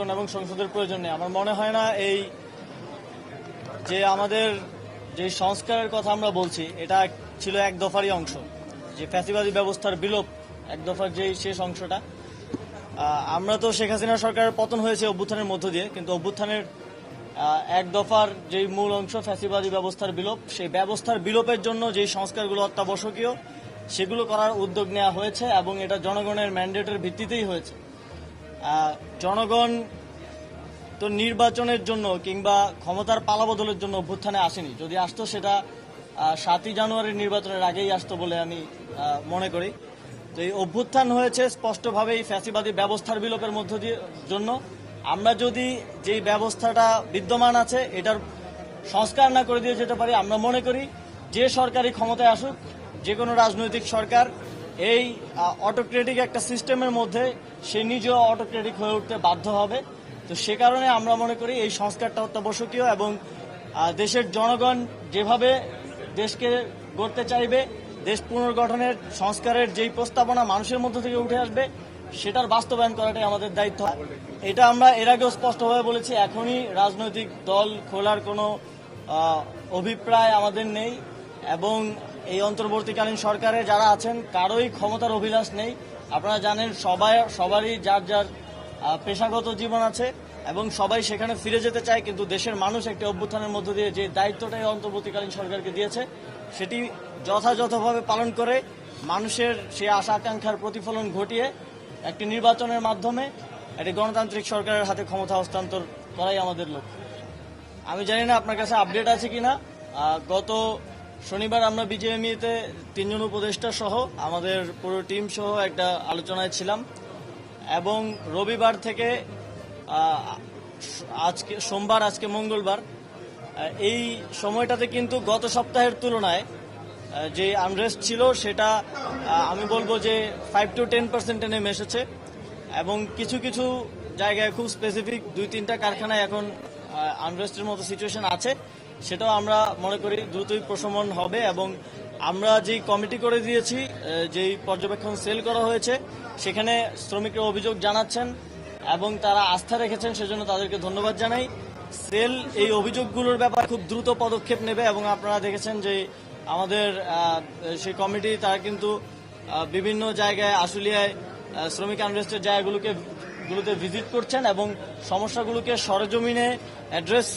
জনগণ এবং সংসদের প্রয়োজন নেই। আমার মনে হয় না এই যে আমাদের যে সংস্কারের কথা আমরা বলছি, এটা ছিল এক দফারই অংশ। যে ফ্যাসিবাদী ব্যবস্থার বিলোপ এক দফার যে শেষ অংশটা আমরা তো শেখ হাসিনা সরকারের পতন হয়েছে অভ্যুত্থানের মধ্য দিয়ে, কিন্তু অভ্যুত্থানের এক দফার যেই মূল অংশ ফ্যাসিবাদী ব্যবস্থার বিলোপ, সেই ব্যবস্থার বিলোপের জন্য যেই সংস্কারগুলো অত্যাবশ্যকীয়, সেগুলো করার উদ্যোগ নেওয়া হয়েছে এবং এটা জনগণের ম্যান্ডেটের ভিত্তিতেই হয়েছে। জনগণ তো নির্বাচনের জন্য কিংবা ক্ষমতার পালাবদলের জন্য অভ্যুত্থানে আসেনি। যদি আসতো সেটা সাতই জানুয়ারির নির্বাচনের আগেই আসতো বলে আমি মনে করি। তো এই অভ্যুত্থান হয়েছে স্পষ্টভাবে এই ফ্যাসিবাদী ব্যবস্থার বিলোপের মধ্য দিয়ে জন্য। আমরা যদি যেই ব্যবস্থাটা বিদ্যমান আছে, এটার সংস্কার না করে দিয়ে যেতে পারি, আমরা মনে করি যে সরকারি ক্ষমতায় আসুক, যে কোনো রাজনৈতিক সরকার, এই অটোক্রেটিক একটা সিস্টেমের মধ্যে সে নিজেও অটোক্রেটিক হয়ে উঠতে বাধ্য হবে। তো সে কারণে আমরা মনে করি এই সংস্কারটা অত্যাবশ্যকীয় এবং দেশের জনগণ যেভাবে দেশকে গড়তে চাইবে, দেশ পুনর্গঠনের সংস্কারের যেই প্রস্তাবনা মানুষের মধ্য থেকে উঠে আসবে, সেটার বাস্তবায়ন করাটাই আমাদের দায়িত্ব। এটা আমরা এর আগেও স্পষ্টভাবে বলেছি, এখনই রাজনৈতিক দল খোলার কোনো অভিপ্রায় আমাদের নেই এবং এই অন্তর্বর্তীকালীন সরকারে যারা আছেন, কারোই ক্ষমতার অভিলাষ নেই। আপনারা জানেন, সবাই, সবারই যার যার পেশাগত জীবন আছে এবং সবাই সেখানে ফিরে যেতে চায়, কিন্তু দেশের মানুষ একটি অভ্যুত্থানের মধ্য দিয়ে যে দায়িত্বটাই অন্তর্বর্তীকালীন সরকারকে দিয়েছে, সেটি যথাযথভাবে পালন করে মানুষের সেই আশা আকাঙ্ক্ষার প্রতিফলন ঘটিয়ে একটি নির্বাচনের মাধ্যমে একটি গণতান্ত্রিক সরকারের হাতে ক্ষমতা হস্তান্তর করাই আমাদের লক্ষ্য। আমি জানি না আপনার কাছে আপডেট আছে কিনা। গত শনিবার আমরা বিজেএমইতে তিনজন উপদেষ্টা সহ আমাদের পুরো টিম সহ একটা আলোচনায় ছিলাম। এবং রবিবার থেকে আজকে, সোমবার, আজকে মঙ্গলবার এই সময়টাতে কিন্তু গত সপ্তাহের তুলনায় যে আনরেস্ট ছিল সেটা আমি বলব যে ফাইভ টু টেন পার্সেন্টে নেমে এসেছে এবং কিছু কিছু জায়গায় খুব স্পেসিফিক দুই, তিনটা কারখানায় এখন আনরেস্টের মতো সিচুয়েশন আছে। সেটাও আমরা মনে করি দ্রুতই প্রশমন হবে এবং আমরা যেই কমিটি করে দিয়েছি যেই পর্যবেক্ষণ সেল করা হয়েছে, সেখানে শ্রমিকরা অভিযোগ জানাচ্ছেন এবং তারা আস্থা রেখেছেন, সেজন্য তাদেরকে ধন্যবাদ জানাই। সেল এই অভিযোগগুলোর ব্যাপারে খুব দ্রুত পদক্ষেপ নেবে এবং আপনারা দেখেছেন যে আমাদের সেই কমিটি, তারা কিন্তু বিভিন্ন জায়গায়, আশুলিয়ায় শ্রমিক আনরেস্টের জায়গাগুলোকে, গুলোতে ভিজিট করছেন এবং সমস্যাগুলোকে সরজমিনে অ্যাড্রেস